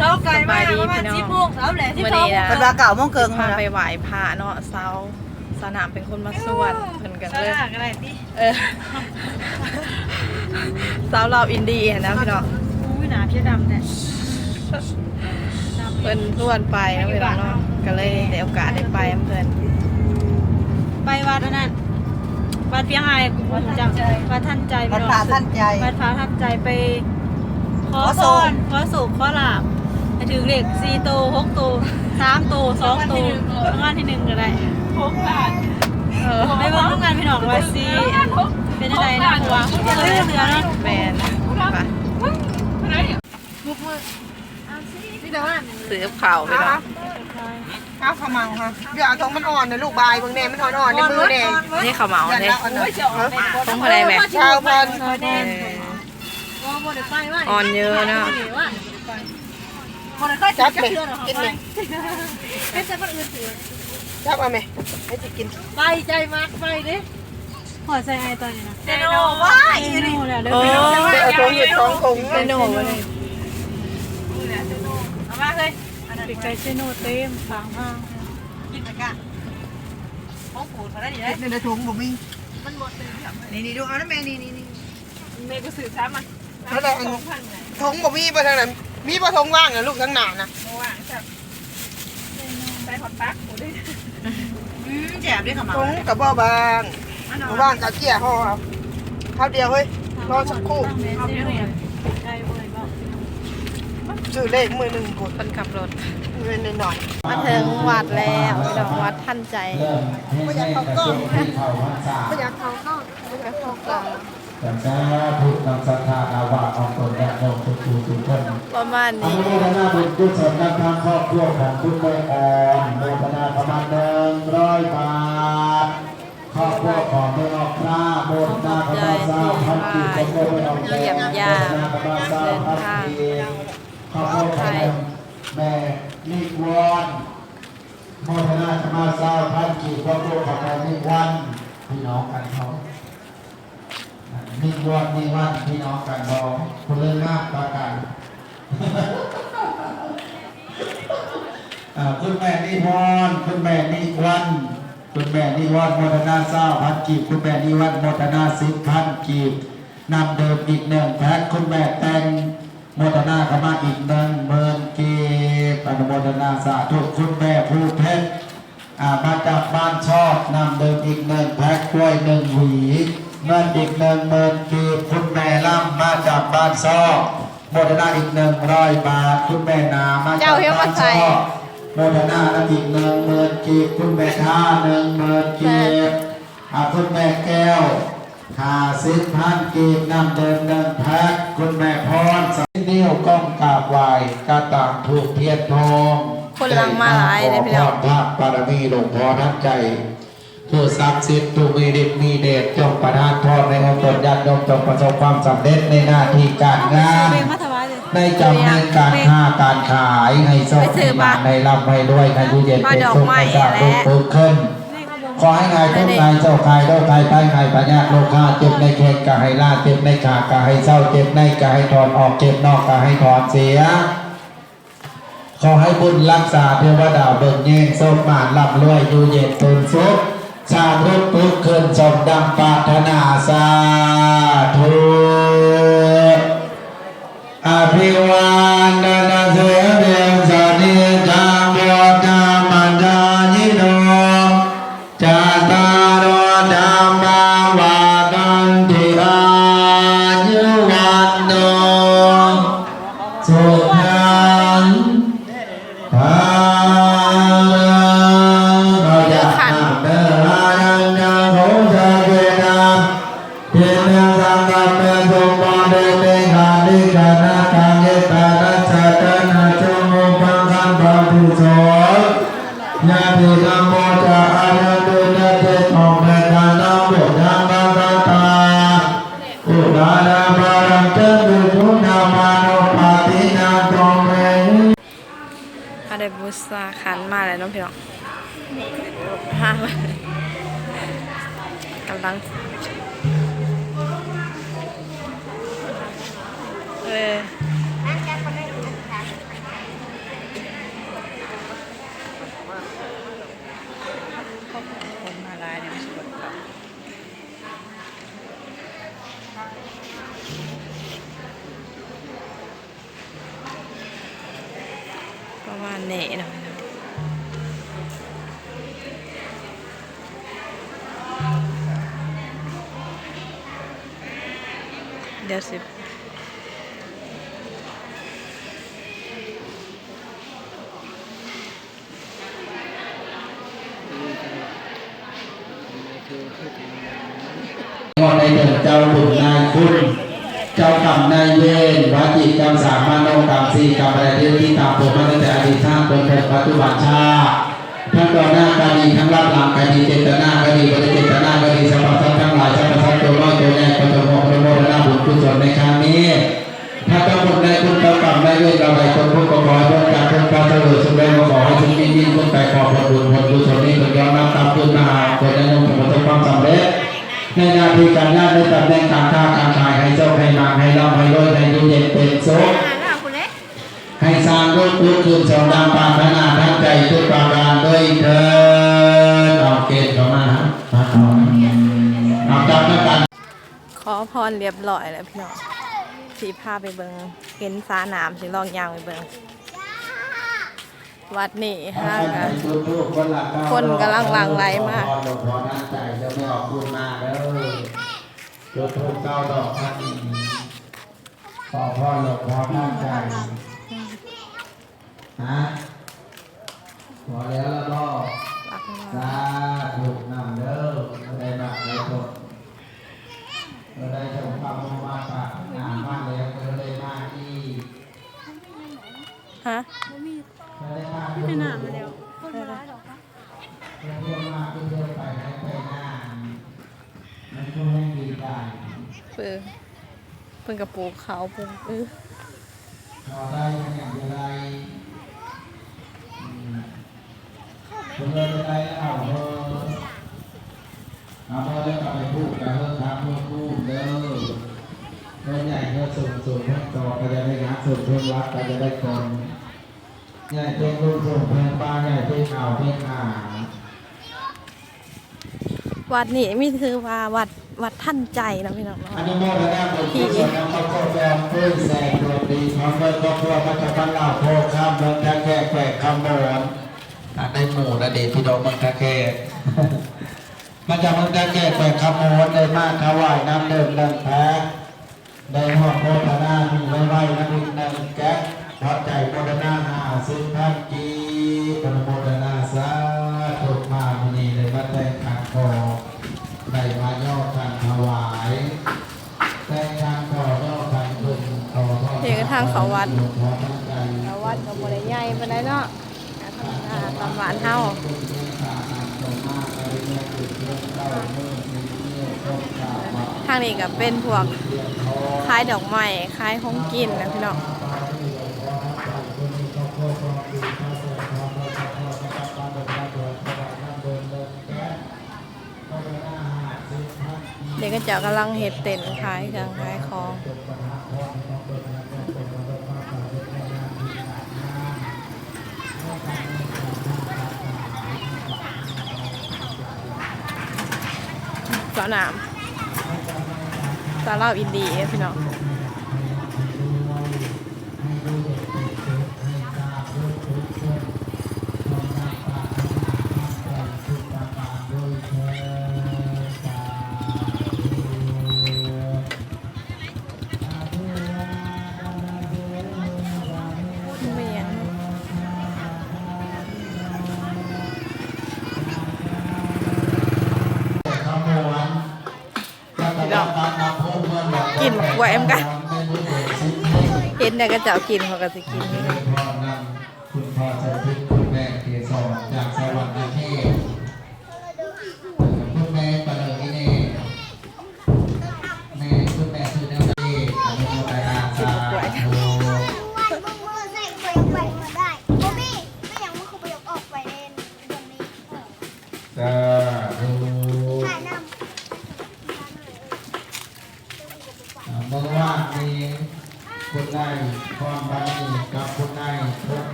เช้าไกลมากประมาณสิบโมงเช้าแหละสิบวันสองนี้นะเป็นว่าเก่าโมงเกิงพานะไปไหว้พระเนาะเซาสนามเป็นคนมาสวดเพิ่นกันสเลยลากอะไรที่เออสาวเราวอินดี้นะพี่น้องอุ้ยหนาเพี้ยดำเนี่ยเพิ่นสวดไปนะพี่น้องเนาะก็เลยได้โอกาสได้ไปเพิ่นไปวัดอันนั้นวัดเพียงไฮวัดจำวัดท่านใจวัดป่าท่านใจวัดพระท่านใจไป ขอขอพโศกรขอสุขขอลาบ ไปถึงเลขสี่โตหกโตสามโตสองโตรางวัลที่หนึ่งก็ได้เออไปเบิ่งโรงงานพี่น้องว่าซีเป็นอะไรนะหัวเคยเสือเนาะแมนไปซื้อข่าวพี่น้องข้าวขมังค่ะเดี๋ยวเอาทงมันอ่อนนะลูกบายเบางแน่มันอ่อนอ่อนในมือแน่นี่ข้าวเหมาอย่าเนี่ยละอันนั้นต้องอะไรแม่ชาวพันซอยแดเองอว่าบ่ได้ไปว่าอ่อนเยอะเนาะบ่ได้ ค่อยจับจับเลยเชือกหรอกกินไปเลยเป็นแต่คนอื่นถือจับเอาไหมให้จะกินไปใจมากไปดิพอใจไอ้ตอนนี้นะเซโนว้ายเซโนแล้วเด้อโอ้ไปเนาะเดี๋ยวเอาทงหยุดท้องคงเซโน่มาเลยเอามาเลยปิดไก่เซโนเต็มฝางห้างกินไปกะท้องปูดมาได้ดีเลยในถุงผมมีนี่นี่ดูเอานะแม่นี่นี่นี่เมย์ก็สื่อช้ามาแล้วแต่อันถุงผมมีปะทางนั้น มีปะทงว่างนะลูกทั้งหนานะใส่ฮอตปักอืมแจบด้วยค่ะมาถุงกับบ่บางบ่บางกับเกี่ยห่อเอาข้าวเดียวเฮ้ยรอสักครู่ไก่บ่อยบ่ซื้อเลขมือหนึ่งกดคนขับรถเงินหน่อยมาถึงวัดแล้วพี่น้องวัดท่านใจไม่อยากเขากล้องไม่อยากเขากล้องแล้วเขาก็แต่ ถ้าถูกนำศรัทธาอาวาของตนและองค์ทุกทุกทุกคนประมาณนี้อนุโมทนาบุญกุศลนำทางครอบครัวของคุณแม่ออนโมทนาประมาณหนึ่งร้อยบาทครอบครัวของแม่ออกพระโมทนาพระบาทเจ้าพันปีของแม่ออกแม่โมทนาพระบาทเจ้าพันปีครอบครัวของแม่นิวันโมทนาธรรมเจ้ามพันปีครอบครัวของแม่นิวันพี่น้องกันเขา มีวอนมีวันพี่น้องกันบองคุณเลิศมากประกันคุณแม่นิวรคุณแม่นิวันคุณแม่นิวันโมทนาเศร้าพันกีบคุณแม่นิวันโมทนาสิบพันกีบนำเดิมอีกหนึ่งแพ็คคุณแม่แตงโมทนาเข้ามาอีกหนึ่งหมื่นกีบอนุโมทนาสาธุคุณแม่ผู้เพชรอ่ามาจากบ้านชอบนำเดิมอีกหนึ่งแพ็คกล้วยหนึ่งหวี เงินอีกหนึ่งหมื่นกีบคุณแม่ล่ำมาจากบ้านชอบโมทนาอีกหนึ่งร้อยบาทคุณแม่นามาจากบ้านชอบโมทนาแล้วอีกหนึ่งหมื่นกีบคุณแม่ท่าหนึ่งหมื่นกีบอ่าคุณแม่แก้วขาสิบพันกีบนำเดิมหนึ่งแพ็คคุณแม่พรสายนิ้วก้องกราบไหวกระต่างถูกเทียนทองคนลังมาหลายเลยพี่น้องพระบารมีหลวงพ่อทันใจ ผู้ศักดิ์สิทธิ์ผู้มีฤทธิ์มีเดชจงประทานพรในองค์ตนญาติโยมจงประสบความสำเร็จในหน้าที่การงานเมย์มาถวายเลยในจำเนินการค้าการขายให้โชคให้มาในร่ำให้รวยให้อยู่เย็นเป็นสุขให้ทราบรุ่งเรืองขึ้นขอให้นายทุกนายเจ้าคายโลกคายไพ่ไข่ปัญญาโลกาเจ็บในเขตกะให้ลาเจ็บในขากะให้เศร้าเจ็บในกะให้ถอนออกเจ็บนอกกะให้ถอนเสีย ขอให้บุญรักษาเทวดาเบิกเยงสมมาลำรวยอยู่เย็นเป็นสุข ชาติรุกทุกข์ขึ้นสมดังปรารถนาสาธุอภิวาน สาขันมาแล้วน้องพี่น้องห้ามกำลัง เดี๋ยวสิก็ได้เดินเจ้าบุญนายคุณ เจ้ากรรมนายเวรวาจิตกรรมสามานกรรมสี่กรรมอะไรที่ที่ตามผมมาตั้งแต่อดีตชาติจนถึงปัจจุบันชาติทั้งต่อหน้าก็ดีทั้งรับหลังก็ดีเจตนาก็ดีบริเจตนาก็ดีสรรพสัตว์ทั้งหลายสรรพสัตว์ตัวน้อยตัวใหญ่ก็จะมองประโมทนาบุญ กุศลในครั้งนี้ ถ้าเจ้าบุญนคุณเจ้ากรรมนายเวรเราใดคนผู้ก็ขอให้พ้นจากพ้นความเจริญสุขได้มาขอให้ทุกยิ่งยิ่งขึ้นไปขอบผลบุญผลกุศลนี้เป็นยอมรับตามขึ้นมาคนได้ลงถึงประสบความสำเร็จในหนาทีการงานในตำแหน่งการค้าการขายให้เจ้าให้นางให้ร่ำให้รวยให้อยู่เย็นเป็นสุขให้สร้างรูปรูปคืนสองดามปารถนาทั้งใจทุกประการด้วยเถิดเอาเกณฑ์เข้ามาฮะมาเอาเอาจับแล้วกันขอ พรเรียบร้อยแล้วพี่น้องสีพาไปเบิงเห็นสาหนามสิลองยางไปเบิงวัดนี่ฮะกันคนกำลังหลั่งไหลมากขอหลวงพ่อนั่งใจจะไม่ออกพูดมากแล้วจุดทูปเก้าดอกท่านขอพ่อหลวงพ่อนั่งใจฮะขอแล้วแล้วก็ปักมาสาธุนำเด้อไม่ได้มากเลยทุกเราได้ชมความมุ่งมั่นปรารถนามาแล้วก็เลยมาที่ ฮะ ไม่ได้มาที่ไม่นานมาแล้วเที่ยวมาที่เที่ยวไปให้ไปหน้ามันคงไม่ดีได้ เปือเพิ่นกระปูกเขาปูเออพอได้ยังอย่างไรอืมคุณเลยได้เอาเบอร์เอาเบอร์แล้วก็ไปพูดกับเพื่อนทางเพื่อนพูดเด้อเพื่อนใหญ่เพื่อนสูงสูงเพื่อนโตก็จะได้งานสูงเพื่อนรักก็จะได้คนใหญ่เพื่อนลูกสูงเพื่อนป้าใหญ่เพื่อนเอาเพื่อนอ่าวัดนี่มีชื่อว่าวัด วัดท่านใจนะพี่น้องเนาะอนุโมทนาบุญกุศลนำข้าวโพดแดงเพื่อนแสงดวงดีพร้อมด้วยครอบครัวพัฒนาเหล่าโพข้ามเมืองท่าแก่แขวกคำมนอะได้หมู่นะเดชพี่น้องเมืองท่าแก่มาจากเมืองท่าแก่แขวกคำมอนได้มากถวายน้ำเดิมเดิมแพ้ได้หอบโพธนามีไว้ไว้น้ำอีกหนึ่งแก๊สพอใจโมทนาหาซึ่งท่านกีโมทนาางเขาวัดหลวงพ่อตั้งใจแล้ววัดก็บ่ได้ใหญ่ปานใดเนาะธรรมดาตามบ้านเฮาบุญเมตตาอันตรงมากไปเรื่อยๆเรื่อยๆเล่าเมื่อมีเท่าทางนี้ก็เป็นพวกเรียนขายดอกไม้ขายของกินนะพี่น้องปาะเด็จพระพระเจ้าพระเจ้าพระเจ้าพระเจ้าพระเจ้าพระเจ้าเดินเดินแก๊สพระเจ้าหน้าหาดสิบเด็กก็เจ้ากำลังเฮ็ดเต็นท์ขายเครื่องขายของ สระน้ำสาลาอินดีพี่น้อง กินแหวมกันเห็นแต่ก็เจ้ากินเขาก็สิกินนี่คุณพ่อสถิตคุณแม่เกศรจากสวรรค์เทพคุณแม่ปะเลกิเน่แม่คุณแม่คือแนวเทพอนุโมทนาสาธุไหวมึงมือใส่ไปยังไปมาได้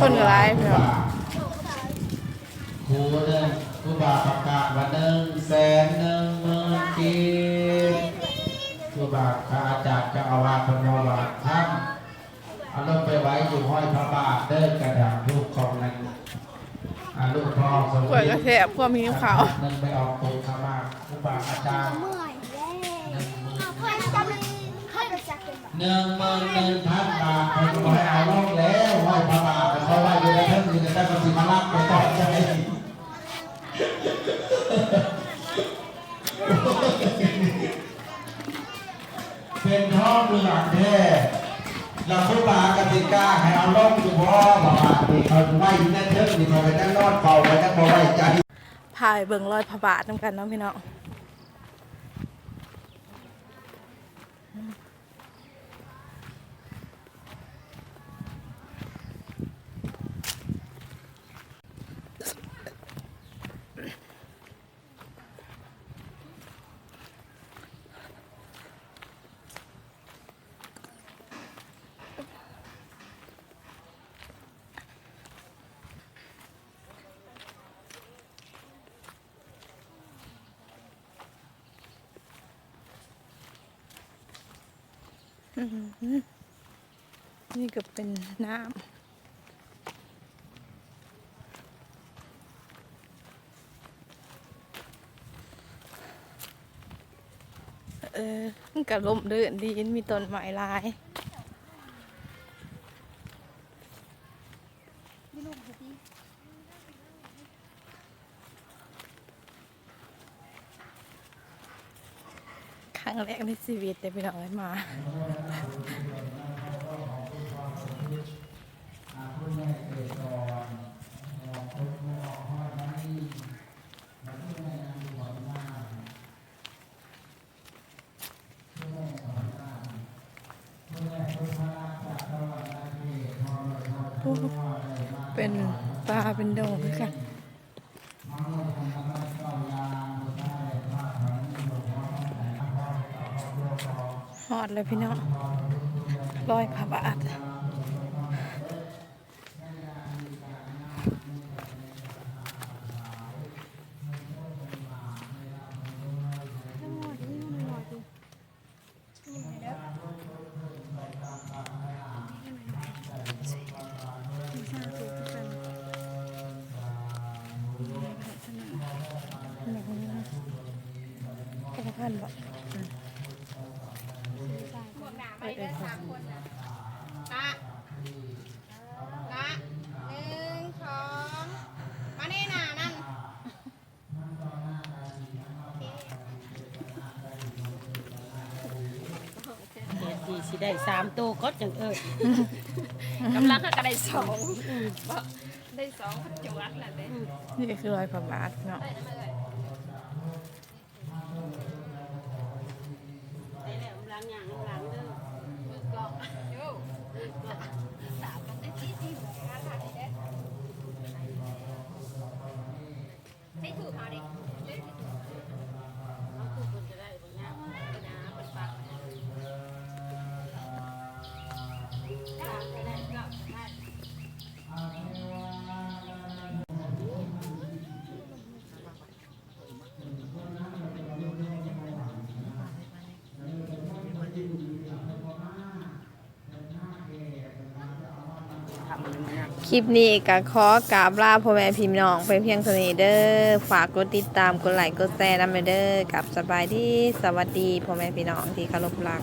คนก็ร้ายเพื่อครูหนึ่งครูบาประกาศวันหนึ่งแสนหนึ่งหมื่นกีบครูบาพระอาจารย์จะเอาวาพนวาท่านอารมณ์ไปไว้อยู่ห้อยพระบาทเดินกระดาษรูปของนั้นลูกพ่อสมเดกวยกระแทบพวกมีขาวนั่นไปออกตัวขมาครูบาอาจารย์ หนึ่งหมื่นหนึ่งพันบาทผมก็ให้เอาล่องแล้วไหวพระบาทแต่เขาไหวอยู่ในเทิงอยู่ในใต้ประสิมาลักไปต่อใจเป็นท้องเรืองแท้เราครูบากติกาให้เอาลงอยู่พ่อบอกว่าที่เขาไหวอยู่ในเทิงนี่เขาไปนั่งนอนเฝ้าไว้นั่งบ่ไหวใจพายเบิ่งรอยพระบาทน้ำกันเนาะพี่น้อง นี่ก็เป็นน้ำเออมันก็ลมเดินดีมีต้นไม้ลาย ครั้งแรกใน ชีวิตเลยพี่น้องมาเป็นปลาเป็นดงคือกัน หอดเลยพี่น้องร้อยพระบาทก็พันบอก เออเออกะกะหนึ่งสองมานี่น่ะนั่นเฮ็ดดีสิได้สามตัวก็จังเออกำลังก็ได้สองบ่ได้สองจวักแหละเด้นี่คือรอยพระบาทเนาะ ได้แล้วล้างอย่างล้างเด้อ ไม่ถูกเอาดิ เอาคือคนจะได้บางอย่างไปนะไปฝากได้ได้ก็ได้ คลิปนี้ก็ขอกราบลาพ่อแม่พี่น้องไปเพียงเท่านี้เด้อฝากกดติดตามกดไลค์กดแชร์นำไปเด้อกับสบายดีสวัสดีพ่อแม่พี่น้องที่เคารพรัก